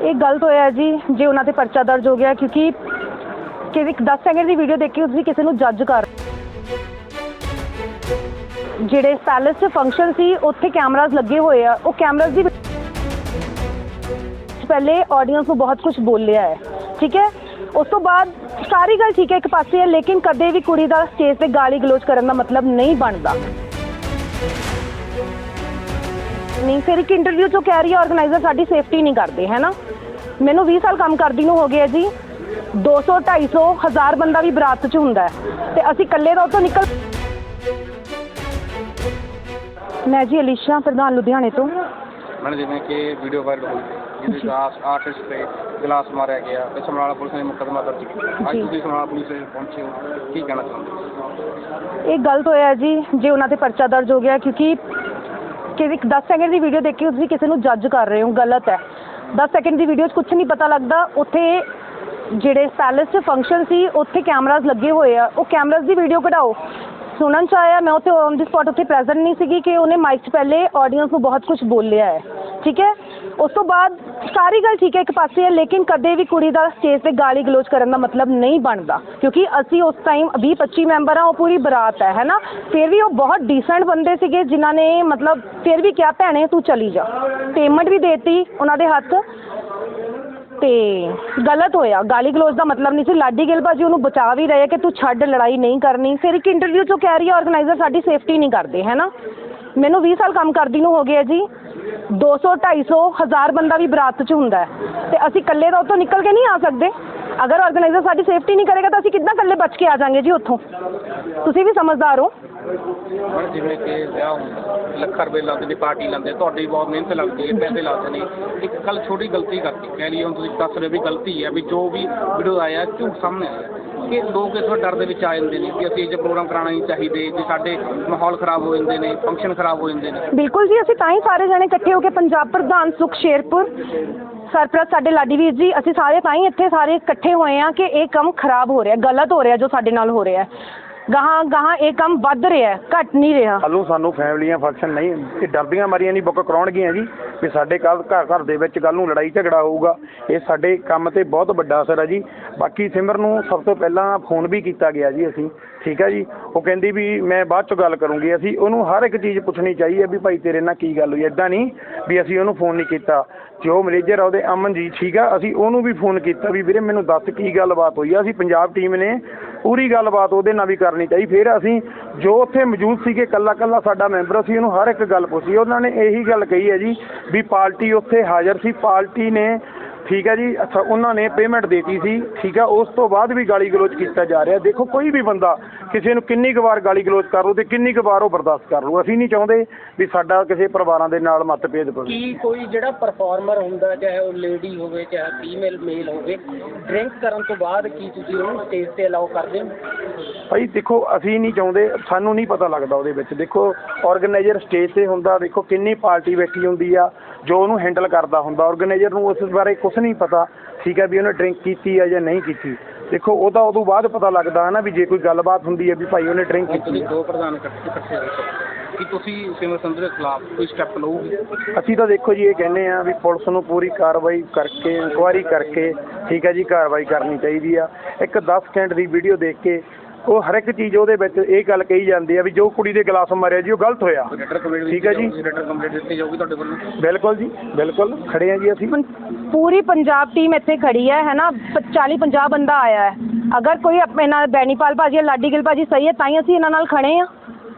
ਇਹ ਗਲਤ ਹੋਇਆ ਜੀ, ਜੇ ਉਹਨਾਂ ਤੇ ਪਰਚਾ ਦਰਜ ਹੋ ਗਿਆ, ਕਿਉਂਕਿ ਕਿ 10 ਸੈਕਿੰਡ ਦੀ ਵੀਡੀਓ ਦੇਖ ਕੇ ਤੁਸੀਂ ਕਿਸੇ ਨੂੰ ਜੱਜ ਕਰ ਜਿਹੜੇ ਪੈਲੇਸ 'ਚ ਫੰਕਸ਼ਨ ਸੀ, ਉੱਥੇ ਕੈਮਰਾਜ਼ ਲੱਗੇ ਹੋਏ ਆ। ਉਹ ਕੈਮਰਾਜ਼ ਦੀ ਪਹਿਲੇ ਆਡੀਅנס ਨੂੰ ਬਹੁਤ ਕੁਝ ਬੋਲਿਆ ਹੈ। ਠੀਕ ਹੈ? ਉਸ ਤੋਂ ਬਾਅਦ ਸਾਰੀ ਗੱਲ ਠੀਕ ਹੈ ਇੱਕ ਪਾਸੇ ਹੈ, ਲੇਕਿਨ ਕਦੇ ਵੀ ਕੁੜੀ ਦਾ ਸਟੇਜ ਤੇ ਗਾਲੀ ਗਲੋਚ ਕਰਨ ਦਾ ਮਤਲਬ ਨਹੀਂ ਬਣਦਾ। ਨਹੀਂ, ਫਿਰ ਇੱਕ ਇੰਟਰਵਿਊ ਚੋਂ ਕਹਿ ਰਹੀ ਹੈ ਆਰਗੇਨਾਈਜ਼ਰ ਸਾਡੀ ਸੇਫਟੀ ਨਹੀਂ ਕਰਦੇ, ਹੈ ਨਾ? ਮੈਨੂੰ 20 ਸਾਲ ਕੰਮ ਕਰਦੀ ਨੂੰ ਹੋ ਗਿਆ ਜੀ। 200 250 1000 ਬੰਦਾ ਵੀ ਬਰਾਤ 'ਚ ਹੁੰਦਾ ਹੈ। ਤੇ ਅਸੀਂ ਇਕੱਲੇ ਦਾ ਉੱਥੋਂ ਨਿਕਲ ਮੈਂ ਜੀ ਅਲੀਸ਼ਾ ਪ੍ਰਧਾਨ ਲੁਧਿਆਣੇ ਤੋਂ। ਮੈਡਮ ਜਿਵੇਂ ਕਿ ਵੀਡੀਓ ਵਾਇਰਲ ਹੋਈ ਜਿਹਦੇ ਵਿੱਚ ਆਰਟਿਸਟ ਤੇ ਗਲਾਸ ਮਾਰਿਆ ਗਿਆ ਤੇ ਸਮਰਾਲਾ ਪੁਲਿਸ ਨੇ ਮੁਕੱਦਮਾ ਦਰਜ ਕੀਤਾ। ਅੱਜ ਜੀ। ਤੁਸੀਂ ਸਮਰਾਲਾ ਪੁਲਿਸ ਦੇ ਪਹੁੰਚੇ ਹੋ ਕੀ ਕਹਿਣਾ ਚਾਹੁੰਦੇ ਹੋ? ਇਹ ਗਲਤ ਹੋਇਆ ਜੀ ਜੇ ਉਹਨਾਂ ਤੇ ਪਰਚਾ ਦਰਜ ਹੋ ਗਿਆ ਕਿਉਂਕਿ ਕਿ ਇੱਕ 10 ਸੈਕਿੰਡ ਦੀ ਵੀਡੀਓ ਦੇਖ ਕੇ ਤੁਸੀਂ ਕਿਸੇ ਨੂੰ ਜੱਜ ਕਰ ਰਹੇ ਹੋ ਗਲਤ ਹੈ। 10 ਸੈਕਿੰਡ ਦੀ ਵੀਡੀਓ 'ਚ ਕੁਝ ਨਹੀਂ ਪਤਾ ਲੱਗਦਾ। ਉੱਥੇ ਜਿਹੜੇ ਪੈਲੇਸ 'ਚ ਫੰਕਸ਼ਨ ਸੀ, ਉੱਥੇ ਕੈਮਰਾਜ਼ ਲੱਗੇ ਹੋਏ ਆ। ਉਹ ਕੈਮਰਾਜ਼ ਦੀ ਵੀਡੀਓ ਕਢਾਓ। ਸੁਣਨ ਚ ਆਇਆ, ਮੈਂ ਉੱਥੇ ਔਨ ਦੀ ਸਪੌਟ ਉੱਥੇ ਪ੍ਰੈਜ਼ੈਂਟ ਨਹੀਂ ਸੀਗੀ ਕਿ ਉਹਨੇ ਮਾਈਕ 'ਚ ਪਹਿਲੇ ਆਡੀਅנס ਨੂੰ ਬਹੁਤ ਕੁਝ ਬੋਲਿਆ ਹੈ। ਠੀਕ ਹੈ? ਉਸ ਤੋਂ ਬਾਅਦ ਸਾਰੀ ਗੱਲ ਠੀਕ ਹੈ ਇੱਕ ਪਾਸੇ ਹੈ, ਲੇਕਿਨ ਕਦੇ ਵੀ ਕੁੜੀ ਦਾ ਸਟੇਜ ਤੇ ਗਾਲੀ ਗਲੋਚ ਕਰਨ ਦਾ ਮਤਲਬ ਨਹੀਂ ਬਣਦਾ। ਕਿਉਂਕਿ ਅਸੀਂ ਉਸ ਟਾਈਮ 20 25 ਮੈਂਬਰ ਆ ਉਹ ਪੂਰੀ ਬਰਾਤ ਹੈ ਹੈਨਾ ਫਿਰ ਵੀ ਉਹ ਬਹੁਤ ਡੀਸੈਂਟ ਬੰਦੇ ਸੀਗੇ, ਜਿਨ੍ਹਾਂ ਨੇ ਮਤਲਬ ਫਿਰ ਵੀ ਕਿਹਾ, ਭੈਣੇ, ਤੂੰ ਚਲੀ ਜਾ। ਪੇਮੈਂਟ ਵੀ ਦੇਤੀ ਉਹਨਾਂ ਦੇ ਹੱਥ। ਤੇ ਗਲਤ ਹੋਇਆ। ਗਾਲੀ ਗਲੋਚ ਦਾ ਮਤਲਬ ਨਹੀਂ ਸੀ। ਲਾਡੀ ਗਿੱਲ ਭਾਜੀ ਉਹਨੂੰ ਬਚਾ ਵੀ ਰਹੇ ਆ ਕਿ ਤੂੰ ਛੱਡ, ਲੜਾਈ ਨਹੀਂ ਕਰਨੀ। ਫਿਰ ਇੱਕ ਇੰਟਰਵਿਊ ਚੋਂ ਕਹਿ ਰਹੀ ਹੈ ਆਰਗੇਨਾਈਜ਼ਰ ਸਾਡੀ ਸੇਫਟੀ ਨਹੀਂ ਕਰਦੇ, ਹੈ ਨਾ? ਮੈਨੂੰ 20 ਸਾਲ ਕੰਮ ਕਰਦੀ ਨੂੰ ਹੋ ਗਿਆ ਜੀ। 200 250 1000 ਬੰਦਾ ਵੀ ਬਰਾਤ 'ਚ ਹੁੰਦਾ ਹੈ। ਤੇ ਅਸੀਂ ਇਕੱਲੇ ਦਾ ਉੱਥੋਂ ਨਿਕਲ ਕੇ ਨਹੀਂ ਆ ਸਕਦੇ। ਅਗਰ ਆਰਗੇਨਾਈਜ਼ਰ ਸਾਡੀ ਸੇਫਟੀ ਨਹੀਂ ਕਰੇਗਾ ਤਾਂ ਅਸੀਂ ਕਿੱਦਾਂ ਇਕੱਲੇ ਬਚ ਕੇ ਆ ਜਾਾਂਗੇ ਜੀ ਉੱਥੋਂ? ਤੁਸੀਂ ਵੀ ਸਮਝਦਾਰ ਹੋ। ਮੈਡਮ, ਜਿਵੇਂ ਕਿ ਵਿਆਹ ਹੁੰਦਾ, ਲੱਖਾਂ ਰੁਪਏ ਲਾਉਂਦੇ ਨੇ, ਪਾਰਟੀ ਲਾਉਂਦੇ, ਤੁਹਾਡੀ ਬਹੁਤ ਮਿਹਨਤ ਲੱਗਦੀ ਹੈ, ਪੈਸੇ ਲਾਉਂਦੇ ਨੇ। ਇੱਕ ਗੱਲ ਛੋਟੀ ਗਲਤੀ ਕਰਤੀ, ਕਹਿ ਲਈ ਹੁਣ ਤੁਸੀਂ ਦੱਸ ਰਹੇ ਹੋ ਵੀ ਗਲਤੀ ਹੈ, ਵੀ ਜੋ ਵੀ ਵੀਡੀਓ ਆਇਆ, ਝੂਠ ਸਾਹਮਣੇ ਆਇਆ। ਕਿ ਲੋਕ ਇਸ ਵਾਰ ਡਰ ਦੇ ਵਿੱਚ ਆ ਜਾਂਦੇ ਨੇ ਕਿ ਅਸੀਂ ਇਹ ਜਿਹਾ ਪ੍ਰੋਗਰਾਮ ਕਰਾਉਣਾ ਨਹੀਂ ਚਾਹੀਦੇ ਜੇ ਸਾਡੇ ਮਾਹੌਲ ਖਰਾਬ ਹੋ ਜਾਂਦੇ ਨੇ ਫੰਕਸ਼ਨ ਖਰਾਬ ਹੋ ਜਾਂਦੇ ਨੇ। ਬਿਲਕੁਲ ਜੀ ਅਸੀਂ ਤਾਂ ਹੀ ਸਾਰੇ ਜਣੇ ਇਕੱਠੇ ਹੋ ਕੇ ਪੰਜਾਬ ਪ੍ਰਧਾਨ ਸੁਖ ਸ਼ੇਰਪੁਰ ਸਰਪ੍ਰਸਤ ਸਾਡੇ ਲਾਡੀ ਵੀਰ ਜੀ ਅਸੀਂ ਸਾਰੇ ਤਾਂ ਹੀ ਇੱਥੇ ਸਾਰੇ ਇਕੱਠੇ ਹੋਏ ਆ ਕਿ ਇਹ ਕੰਮ ਖਰਾਬ ਹੋ ਰਿਹਾ ਗਲਤ ਹੋ ਰਿਹਾ ਜੋ ਸਾਡੇ ਨਾਲ ਹੋ ਰਿਹਾ ਗਾਹਾਂ ਗਾਹਾਂ ਇਹ ਕੰਮ ਵੱਧ ਰਿਹਾ ਘਟ ਨਹੀਂ ਰਿਹਾ। ਨੂੰ ਸਾਨੂੰ ਫੈਮਲੀਆਂ ਫੰਕਸ਼ਨ ਨਹੀਂ ਇਹ ਡਰਦੀਆਂ ਮਾਰੀਆਂ ਨਹੀਂ ਬੁੱਕ ਕਰਾਉਣਗੀਆਂ ਜੀ। ਵੀ ਸਾਡੇ ਕੱਲ ਘਰ ਘਰ ਦੇ ਵਿੱਚ ਕੱਲ ਨੂੰ ਲੜਾਈ ਝਗੜਾ ਹੋਊਗਾ। ਇਹ ਸਾਡੇ ਕੰਮ ਤੇ ਬਹੁਤ ਵੱਡਾ ਅਸਰ ਹੈ ਜੀ। ਬਾਕੀ ਸਿਮਰ ਨੂੰ ਸਭ ਤੋਂ ਪਹਿਲਾਂ ਫੋਨ ਵੀ ਕੀਤਾ ਗਿਆ ਜੀ ਅਸੀਂ। ਠੀਕ ਹੈ ਜੀ? ਉਹ ਕਹਿੰਦੀ ਵੀ ਮੈਂ ਬਾਅਦ 'ਚੋਂ ਗੱਲ ਕਰੂੰਗੀ। ਅਸੀਂ ਉਹਨੂੰ ਹਰ ਇੱਕ ਚੀਜ਼ ਪੁੱਛਣੀ ਚਾਹੀਏ ਵੀ ਭਾਈ ਤੇਰੇ ਨਾਲ ਕੀ ਗੱਲ ਹੋਈ? ਐਦਾਂ ਨਹੀਂ ਵੀ ਅਸੀਂ ਉਹਨੂੰ ਫੋਨ ਨਹੀਂ ਕੀਤਾ। ਜੋ ਮੈਨੇਜਰ ਆ ਉਹਦੇ ਅਮਨ ਜੀ, ਠੀਕ ਆ? ਅਸੀਂ ਉਹਨੂੰ ਵੀ ਫੋਨ ਕੀਤਾ ਵੀ ਵੀਰੇ ਮੈਨੂੰ ਦੱਸ ਕੀ ਗੱਲਬਾਤ ਹੋਈ ਆ? ਅਸੀਂ ਪੰਜਾਬ ਟੀਮ ਨੇ ਪੂਰੀ ਗੱਲਬਾਤ ਉਹਦੇ ਨਾਲ ਵੀ ਕਰਨੀ ਚਾਹੀ। ਫਿਰ ਅਸੀਂ ਜੋ ਉੱਥੇ ਮੌਜੂਦ ਸੀਗੇ ਕੱਲਾ ਕੱਲਾ ਸਾਡਾ ਮੈਂਬਰ ਸੀ ਉਹਨੂੰ ਹਰ ਇੱਕ ਗੱਲ ਪੁੱਛੀ। ਉਹਨਾਂ ਨੇ ਇਹੀ ਗੱਲ ਕਹੀ ਹੈ ਜੀ ਵੀ ਪਾਰਟੀ ਉੱਥੇ ਹਾਜ਼ਰ ਸੀ ਪਾਰਟੀ ਨੇ, ਠੀਕ ਹੈ ਜੀ, ਅੱਛਾ, ਉਹਨਾਂ ਨੇ ਪੇਮੈਂਟ ਦੇਤੀ ਸੀ, ਠੀਕ ਹੈ, ਉਸ ਤੋਂ ਬਾਅਦ ਵੀ ਗਾਲੀ ਗਲੋਚ ਕੀਤਾ ਜਾ ਰਿਹਾ। ਦੇਖੋ, ਕੋਈ ਵੀ ਬੰਦਾ ਕਿਸੇ ਨੂੰ ਕਿੰਨੀ ਕੁ ਵਾਰ ਗਾਲੀ ਗਲੋਚ ਕਰ ਲੂ ਤੇ ਕਿੰਨੀ ਕੁ ਵਾਰ ਉਹ ਬਰਦਾਸ਼ਤ ਕਰ ਲੂ ਅਸੀਂ ਨਹੀਂ ਚਾਹੁੰਦੇ ਵੀ ਸਾਡਾ ਕਿਸੇ ਪਰਿਵਾਰਾਂ ਦੇ ਨਾਲ ਮਤਭੇਦ ਪਵੇ। ਕੀ ਕੋਈ ਜਿਹੜਾ ਪਰਫਾਰਮਰ ਹੁੰਦਾ ਚਾਹੇ ਉਹ ਲੇਡੀ ਹੋਵੇ ਚਾਹੇ ਫੀਮੇਲ ਮੇਲ ਹੋਵੇ ਡਰਿੰਕ ਕਰਨ ਤੋਂ ਬਾਅਦ ਕੀ ਤੁਸੀਂ ਉਹਨੂੰ ਸਟੇਜ ਤੇ ਅਲਾਉ ਕਰਦੇ ਹੋ? ਭਾਈ ਦੇਖੋ ਅਸੀਂ ਨਹੀਂ ਚਾਹੁੰਦੇ ਸਾਨੂੰ ਨਹੀਂ ਪਤਾ ਲੱਗਦਾ ਉਹਦੇ ਵਿੱਚ। ਦੇਖੋ ਆਰਗੇਨਾਈਜ਼ਰ ਸਟੇਜ ਤੇ ਹੁੰਦਾ ਦੇਖੋ ਕਿੰਨੀ ਪਾਰਟੀ ਬੈਠੀ ਹੁੰਦੀ ਆ ਜੋ ਉਹਨੂੰ ਹੈਂਡਲ ਕਰਦਾ ਹੁੰਦਾ। ਆਰਗੇਨਾਈਜ਼ਰ ਨੂੰ ਉਸ ਬਾਰੇ ਕੁਝ ਨਹੀਂ ਪਤਾ ਠੀਕ ਹੈ ਵੀ ਉਹਨੇ ਡਰਿੰਕ ਕੀਤੀ ਆ ਜਾਂ ਨਹੀਂ ਕੀਤੀ। ਦੇਖੋ ਉਹ ਤਾਂ ਉਦੋਂ ਬਾਅਦ ਪਤਾ ਲੱਗਦਾ ਹੈ ਨਾ ਵੀ ਜੇ ਕੋਈ ਗੱਲਬਾਤ ਹੁੰਦੀ ਹੈ ਵੀ ਭਾਈ ਉਹਨੇ ਡਰਿੰਕ ਕੀਤੀ ਤੁਸੀਂ ਆ ਦੋ ਪ੍ਰਧਾਨ ਇਕੱਠੇ ਇਕੱਠੇ ਹੋ ਕੇ ਕੀ ਤੁਸੀਂ ਸਿਮਰ ਸੰਧੂ ਦੇ ਖਿਲਾਫ ਕੋਈ ਸਟੈਪ ਲਓਗੇ? ਅਸੀਂ ਤਾਂ ਦੇਖੋ ਜੀ ਇਹ ਕਹਿੰਦੇ ਆ ਵੀ ਪੁਲਿਸ ਨੂੰ ਪੂਰੀ ਕਾਰਵਾਈ ਕਰਕੇ ਇਨਕੁਆਇਰੀ ਕਰਕੇ ਠੀਕ ਹੈ ਜੀ ਕਾਰਵਾਈ ਕਰਨੀ ਚਾਹੀਦੀ ਆ। ਇੱਕ 10 ਸਕਿੰਟ ਦੀ ਵੀਡੀਓ ਦੇਖ ਕੇ ਉਹ ਹਰ ਇੱਕ ਚੀਜ਼ ਉਹਦੇ ਵਿੱਚ ਇਹ ਗੱਲ ਕਹੀ ਜਾਂਦੀ ਆ ਵੀ ਜੋ ਕੁੜੀ ਦੇ ਗਲਾਸ ਮਾਰਿਆ ਜੀ ਉਹ ਗਲਤ ਹੋਇਆ। ਠੀਕ ਹੈ ਜੀ। ਰੈਟਰ ਕੰਪਲੀਟ ਦਿੱਤੀ ਜਾਊਗੀ ਤੁਹਾਡੇ ਵੱਲੋਂ। ਬਿਲਕੁਲ ਜੀ ਬਿਲਕੁਲ ਖੜੇ ਆ ਜੀ ਅਸੀਂ। ਪੂਰੀ ਪੰਜਾਬ ਟੀਮ ਇੱਥੇ ਖੜੀ ਹੈ ਹੈ ਨਾ? 40 50 ਬੰਦਾ ਆਇਆ ਹੈ। ਅਗਰ ਕੋਈ ਆਪਣੇ ਨਾਲ ਬੈਣੀਪਾਲ ਭਾਜੀ ਜਾਂ ਲਾਡੀ ਗਿੱਲ ਭਾਜੀ ਸਹੀ ਹੈ ਤਾਂ ਹੀ ਅਸੀਂ ਇਹਨਾਂ ਨਾਲ ਖੜੇ ਆ